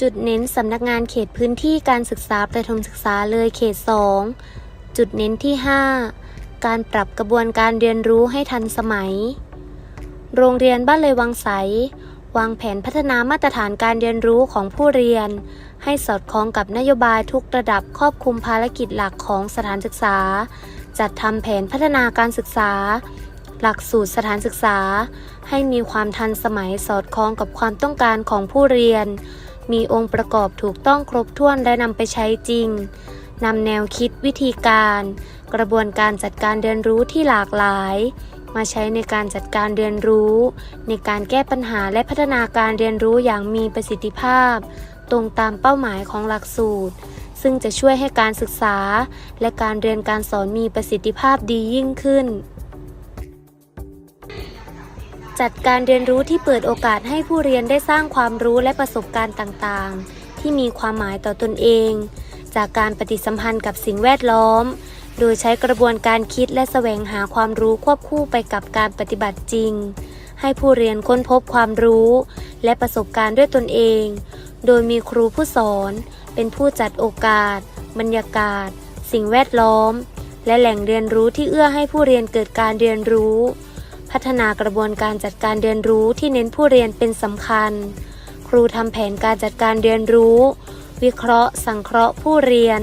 จุดเน้นสำนักงานเขตพื้นที่การศึกษาประถมศึกษาเลยเขต 2 จุดเน้นที่ 5 การปรับกระบวนการเรียนรู้ให้ทันสมัย โรงเรียนบ้านเลยวังใส วางแผนพัฒนามาตรฐานการเรียนรู้ของผู้เรียน ให้สอดคล้องกับนโยบายทุกระดับครอบคลุมภารกิจหลักของสถานศึกษา จัดทำแผนพัฒนาการศึกษา หลักสูตรสถานศึกษา ให้มีความทันสมัยสอดคล้องกับความต้องการของผู้เรียน มีองค์ประกอบถูกต้องครบถ้วนและนำไปใช้จริงนำแนวคิดวิธีการ กระบวนการจัดการเรียนรู้ที่หลากหลาย มาใช้ในการจัดการเรียนรู้ ในการแก้ปัญหาและพัฒนาการเรียนรู้อย่างมีประสิทธิภาพ ตรงตามเป้าหมายของหลักสูตร ซึ่งจะช่วยให้การศึกษา และการเรียนการสอนมีประสิทธิภาพดียิ่งขึ้น จัดการเรียนรู้ที่เปิดโอกาสให้ผู้เรียนได้สร้างความรู้และประสบการณ์ต่างๆ ที่มีความหมายต่อตนเอง จากการปฏิสัมพันธ์กับสิ่งแวดล้อม โดยใช้กระบวนการคิดและแสวงหาความรู้ควบคู่ไปกับการปฏิบัติจริง ให้ผู้เรียนค้นพบความรู้ และประสบการณ์ด้วยตนเอง โดยมีครูผู้สอน เป็นผู้จัดโอกาส บรรยากาศ สิ่งแวดล้อม และแหล่งเรียนรู้ที่เอื้อให้ผู้เรียนเกิดการเรียนรู้ พัฒนากระบวนการจัดการเรียนรู้ที่เน้นผู้เรียนเป็นสำคัญ ครูทำแผนการจัดการเรียนรู้ วิเคราะห์ สังเคราะห์ผู้เรียน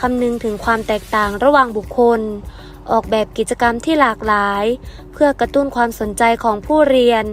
คำนึงถึงความแตกต่างระหว่างบุคคล ออกแบบกิจกรรมที่หลากหลาย เพื่อกระตุ้นความสนใจของผู้เรียน